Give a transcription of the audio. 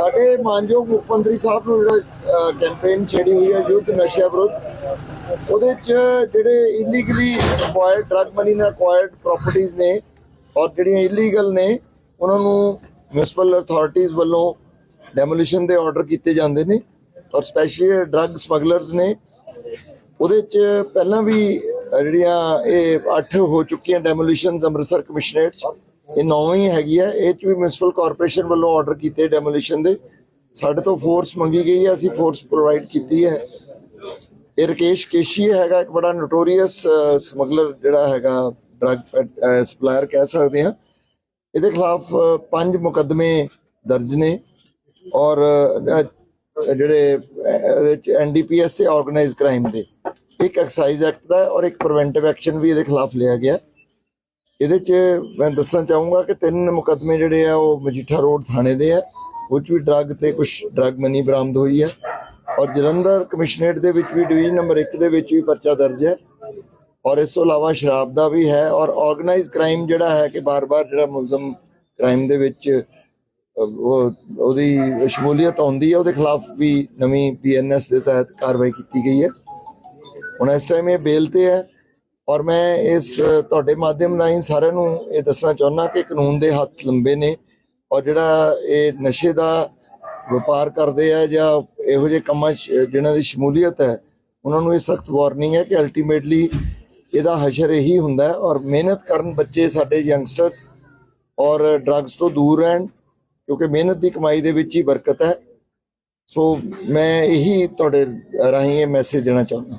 ਸਾਡੇ ਮਾਨਯੋਗ ਮੁੱਖ ਮੰਤਰੀ ਸਾਹਿਬ ਨੂੰ ਜਿਹੜਾ ਕੈਂਪੇਨ ਛੇੜੀ ਹੋਈ ਹੈ ਯੁੱਧ ਨਸ਼ਾ ਵਿਰੁੱਧ, ਉਹਦੇ ਚ ਜਿਹੜੇ ਇਲੀਗਲੀ ਅਕਵਾਇਰਡ ਡਰਗ ਮਨੀ ਨਾਲ ਅਕਵਾਇਰਡ ਪ੍ਰਾਪਰਟੀਆਂ ਨੇ, ਔਰ ਜਿਹੜੀਆਂ ਇਲੀਗਲ ਨੇ, ਉਹਨਾਂ ਨੂੰ ਮਿਊਨਿਸਪਲ ਅਥਾਰਟੀਆਂ ਵੱਲੋਂ ਡੈਮੋਲੀਸ਼ਨ ਦੇ ਆਰਡਰ ਕੀਤੇ ਜਾਂਦੇ ਨੇ, ਔਰ ਸਪੈਸ਼ਲੀ ਡਰਗ ਸਮਗਲਰਸ ਨੇ, ਉਹਦੇ ਚ ਪਹਿਲਾਂ ਵੀ ਜਿਹੜੀਆਂ ਇਹ 8 ਹੋ ਚੁੱਕੀਆਂ ਡੈਮੋਲੀਸ਼ਨਸ ਅੰਮ੍ਰਿਤਸਰ ਕਮਿਸ਼ਨਰੇਟ ਇਹ ਨੌਵੀਂ ਹੀ ਹੈਗੀ ਹੈ ਇਹ ਚ ਵੀ ਮਿਊਨਿਸਪਲ ਕਾਰਪੋਰੇਸ਼ਨ ਵੱਲੋਂ ਆਰਡਰ ਕੀਤੇ ਡੈਮੋਲੀਸ਼ਨ ਦੇ। ਸਾਡੇ ਤੋਂ ਫੋਰਸ ਮੰਗੀ ਗਈ ਹੈ ਅਸੀਂ ਫੋਰਸ ਪ੍ਰੋਵਾਈਡ ਕੀਤੀ ਹੈ। ਇਹ ਰਕੇਸ਼ ਕੇਸ਼ੀ ਹੈਗਾ ਇੱਕ ਬੜਾ ਨੋਟੋਰੀਅਸ ਸਮਗਲਰ ਜਿਹੜਾ ਹੈਗਾ ਡਰਗ ਸਪਲਾਇਰ ਕਹਿ ਸਕਦੇ ਹਾਂ। ਇਹਦੇ ਖਿਲਾਫ ਪੰਜ ਮੁਕੱਦਮੇ ਦਰਜ ਨੇ ਔਰ ਅ, ਅ, ਜਿਹੜੇ ਅ, ਇਹਦੇ ਚ ਐਨਡੀਪੀਐਸ ਤੇ ਆਰਗੇਨਾਈਜ਼ ਕ੍ਰਾਈਮ ਦੇ। ਇੱਕ ਐਕਸਾਈਜ਼ ਐਕਟ ਦਾ ਔਰ ਇੱਕ ਪ੍ਰੀਵੈਂਟਿਵ ਐਕਸ਼ਨ ਵੀ ਇਹਦੇ ਖਿਲਾਫ ਲਿਆ ਗਿਆ। ਇਹਦੇ ਚ ਮੈਂ ਦੱਸਣਾ ਚਾਹੂੰਗਾ ਕਿ ਤਿੰਨ ਮੁਕੱਦਮੇ ਜਿਹੜੇ ਆ, ਉਹ ਮਜੀਠਾ ਰੋਡ ਥਾਣੇ ਦੇ ਆ ਉਹ 'ਚ ਵੀ ਡਰੱਗ ਤੇ ਕੁਝ ਡਰੱਗ ਮਨੀ ਬਰਾਮਦ ਹੋਈ ਹੈ ਔਰ ਜਲੰਧਰ ਕਮਿਸ਼ਨਰੇਟ ਦੇ ਵਿੱਚ ਵੀ ਡਿਵੀਜ਼ਨ ਨੰਬਰ 1 ਦੇ ਵਿੱਚ ਵੀ ਪਰਚਾ ਦਰਜ ਹੈ ਔਰ ਇਸ ਤੋਂ ਇਲਾਵਾ ਸ਼ਰਾਬ ਦਾ ਵੀ ਹੈ, ਔਰ ਆਰਗੇਨਾਈਜ਼ ਕ੍ਰਾਈਮ ਜਿਹੜਾ ਹੈ ਕਿ ਬਾਰ-ਬਾਰ ਜਿਹੜਾ ਮੁਲਜ਼ਮ ਕ੍ਰਾਈਮ ਦੇ ਵਿੱਚ ਉਹ, ਉਹਦੀ ਸ਼ਮੂਲੀਅਤ ਆਉਂਦੀ ਹੈ ਉਹਦੇ ਖਿਲਾਫ ਵੀ ਨਵੀਂ ਪੀਐਨਐਸ ਦੇ ਤਹਿਤ ਕਾਰਵਾਈ ਕੀਤੀ ਗਈ ਹੈ ਹੁਣ ਇਸ ਟਾਈਮ ਇਹ ਬੇਲ ਤੇ ਹੈ ਔਰ ਮੈਂ ਇਸ ਤੁਹਾਡੇ ਮਾਧਿਅਮ ਰਾਹੀਂ ਸਾਰਿਆਂ ਨੂੰ ਇਹ ਦੱਸਣਾ ਚਾਹੁੰਦਾ ਕਿ ਕਾਨੂੰਨ ਦੇ ਹੱਥ ਲੰਬੇ ਨੇ ਔਰ ਜਿਹੜਾ ਇਹ ਨਸ਼ੇ ਦਾ ਵਪਾਰ ਕਰਦੇ ਆ ਜਾਂ ਇਹੋ ਜਿਹੇ ਕੰਮਾਂ 'ਚ ਜਿਹਨਾਂ ਦੀ ਸ਼ਮੂਲੀਅਤ ਹੈ, ਉਹਨਾਂ ਨੂੰ ਇਹ ਸਖਤ ਵਾਰਨਿੰਗ ਹੈ ਕਿ ਅਲਟੀਮੇਟਲੀ ਇਹਦਾ ਹਸ਼ਰ ਇਹੀ ਹੁੰਦਾ ਹੈ ਔਰ ਮਿਹਨਤ ਕਰਨ ਬੱਚੇ ਸਾਡੇ ਯੰਗਸਟਰਸ ਔਰ ਡਰੱਗਸ ਤੋਂ ਦੂਰ ਰਹਿਣ, ਕਿਉਂਕਿ ਮਿਹਨਤ ਦੀ ਕਮਾਈ ਦੇ ਵਿੱਚ ਹੀ ਬਰਕਤ ਹੈ। ਸੋ ਮੈਂ ਇਹੀ ਤੁਹਾਡੇ ਰਾਹੀਂ ਇਹ ਮੈਸੇਜ ਦੇਣਾ ਚਾਹੁੰਦਾ।